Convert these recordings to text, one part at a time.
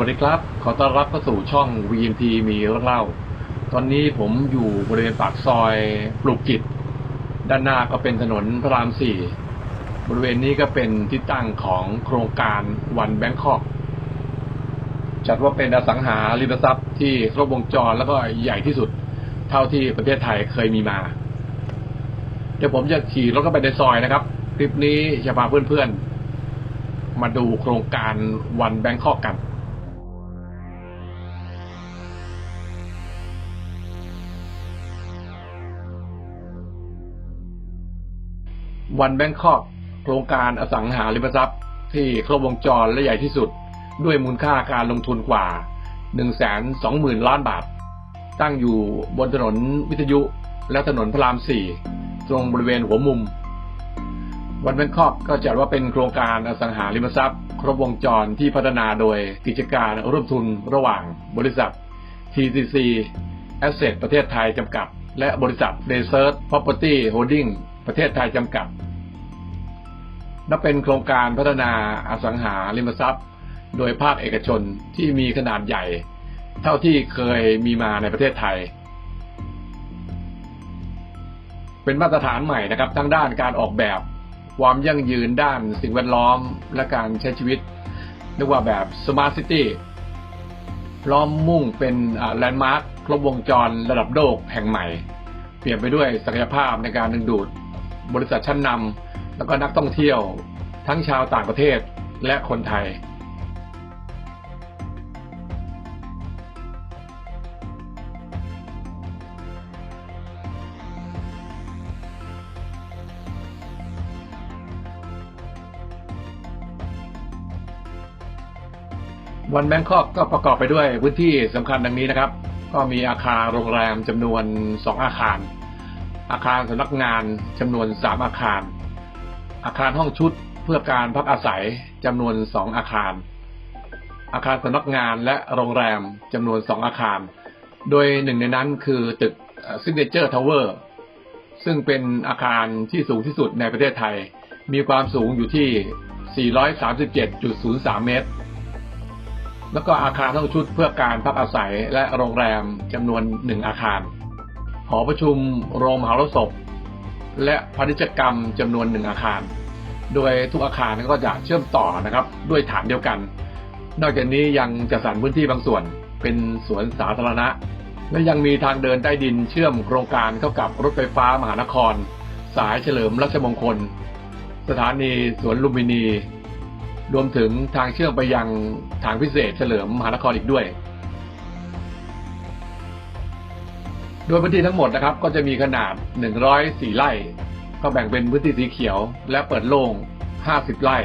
วัสดีครับ ขอต้อนรับเข้าสู่ช่อง VMT มีเรื่องเล่า ตอนนี้ผมอยู่บริเวณปากซอยปลูกจิตด้านหน้าก็เป็นถนนพระรามสี่บริเวณนี้ก็เป็นที่ตั้งของโครงการวันแบงคอกจัดว่าเป็นอสังหาริมทรัพย์ที่ครบวงจรแล้วก็ใหญ่ที่สุด เท่าที่ประเทศไทยเคยมีมา เดี๋ยวผมจะขี่รถเข้าไปในซอยนะครับ คลิปนี้จะพาเพื่อนๆ มาดูโครงการวันแบงคอกกัน วันแบงคอกโครงการอสังหาริมทรัพย์ที่ครบวงจรและใหญ่ที่สุด ด้วยมูลค่าการลงทุนกว่า 120,000 ล้านบาท ตั้งอยู่บนถนนวิทยุและถนนพระราม 4 ตรงบริเวณหัวมุม วันแบงคอกก็จัดว่าเป็นโครงการอสังหาริมทรัพย์ ครบวงจรที่พัฒนาโดยกิจการร่วมทุนระหว่างบริษัท TCC Asset ประเทศไทยจำกัด และบริษัท Desert Property Holding ประเทศไทยจำกัด นับเป็นโครงการพัฒนาอสังหาริมทรัพย์ โดยภาคเอกชนที่มีขนาดใหญ่ เท่าที่เคยมีมาในประเทศไทย เป็นมาตรฐานใหม่นะครับทั้งด้านการออกแบบ ความยั่งยืนด้านสิ่งแวดล้อมและการใช้ชีวิตเรียกว่าแบบ Smart City พร้อมมุ่งเป็นแลนด์มาร์คครบวงจรระดับโลกแห่งใหม่ เปลี่ยนไปด้วยศักยภาพในการดึงดูด บริษัทชั้นนำแล้วก็นักท่องเที่ยว ทั้งชาวต่างประเทศและคนไทย วันแบงคอกก็ประกอบไปด้วยพื้นที่สำคัญดังนี้นะครับ ก็มีอาคารโรงแรมจำนวน 2 อาคาร อาคารสำนักงานจำนวน3อาคาร อาคารห้องชุดเพื่อการพักอาศัยจำนวน2อาคาร อาคารสำนักงานและโรงแรมจำนวน2อาคาร โดยหนึ่งในนั้นคือตึก Signature Tower ซึ่งเป็นอาคารที่สูงที่สุดในประเทศไทย มีความสูงอยู่ที่ 437.03 เมตร แล้วก็อาคารห้องชุดเพื่อการพักอาศัยและโรงแรมจำนวนหนึ่งอาคาร หอประชุมโรงมหรสพและพาณิชยกรรมจำนวนหนึ่งอาคาร โดยทุกอาคารก็จะเชื่อมต่อนะครับด้วยฐานเดียวกัน นอกจากนี้ยังจะสรรพื้นที่บางส่วนเป็นสวนสาธารณะ และยังมีทางเดินใต้ดินเชื่อมโครงการเข้ากับรถไฟฟ้ามหานคร สายเฉลิมรัชมงคล สถานีสวนลุมพินี รวมถึงทางเชื่อมไปยังทางพิเศษเฉลิมมหานครอีกด้วย โดยพื้นที่ทั้งหมดนะครับก็จะมีขนาด 104 ไร่ ก็แบ่งเป็นพื้นที่สีเขียว และเปิดโล่ง 50 ไร่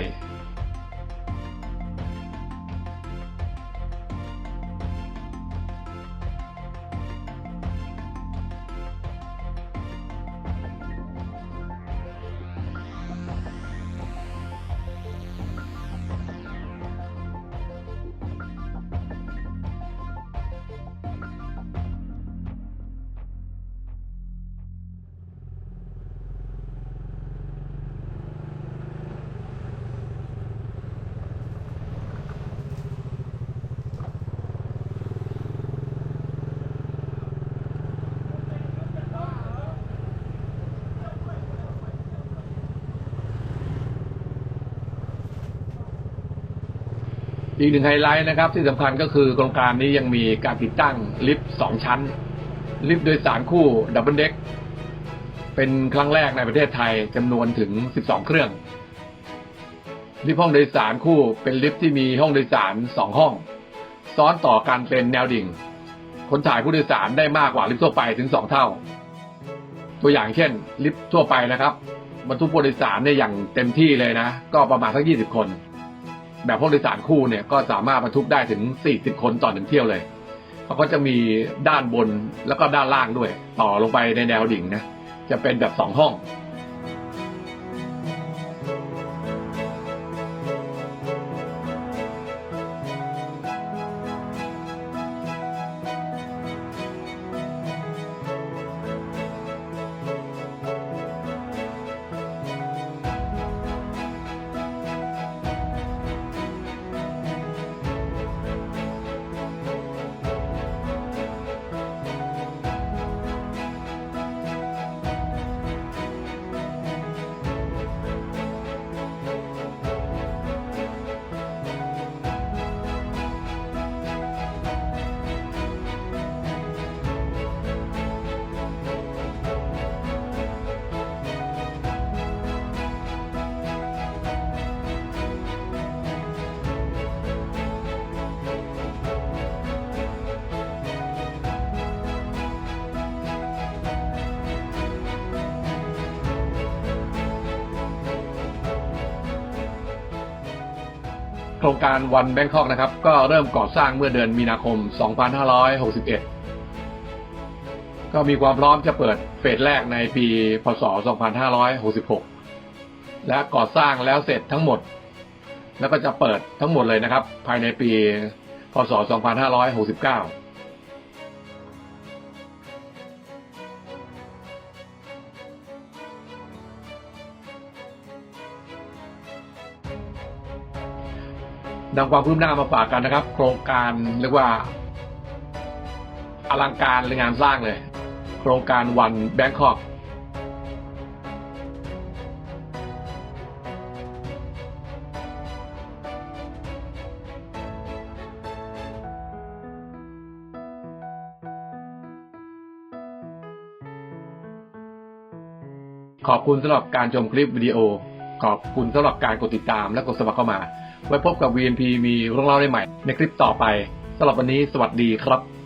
อีกหนึ่งไฮไลท์นะครับ ที่สำคัญก็คือโครงการนี้ยังมีการติดตั้งลิฟต์สองชั้น ลิฟต์โดยสารคู่ดับเบิลเด็กเป็นครั้งแรกในประเทศไทยจำนวนถึง 12 เครื่อง ลิฟต์ห้องโดยสารคู่เป็นลิฟต์ที่มีห้องโดยสารสองห้อง ซ้อนต่อกันเป็นแนวดิ่งคนถ่ายผู้โดยสารได้มากกว่าลิฟต์ทั่วไปถึงสองเท่า ตัวอย่างเช่น ลิฟต์ทั่วไปนะครับบรรทุกผู้โดยสารเนี่ยอย่างเต็มที่เลยนะ ก็ประมาณสัก20คน แบบห้องโดยสารคู่เนี่ยก็สามารถบรรทุกได้ถึง 40 คนต่อหนึ่งเที่ยวเลยเขาก็จะมีด้านบนแล้วก็ด้านล่างด้วย ต่อลงไปในแนวดิ่งนะจะเป็นแบบสองห้อง โครงการวันแบงคอกนะครับ ก็เริ่มก่อสร้างเมื่อเดือนมีนาคม 2561 ก็มีความพร้อมจะเปิดเฟสแรกในปี พศ 2566 และก่อสร้างแล้วเสร็จทั้งหมด แล้วก็จะเปิดทั้งหมดเลยนะครับ ภายในปี พศ 2569 นำความคืบหน้ามาฝากกันนะครับ โครงการเรียกว่า อลังการเลยงานสร้างเลย โครงการวันแบงคอกขอบคุณสำหรับการชมคลิปวิดีโอ ขอบคุณสำหรับการกดติดตามและกดสมัครเข้ามา ไว้พบกับ VNP มีเรื่องเล่าได้ใหม่ในคลิปต่อไปสำหรับวันนี้สวัสดีครับ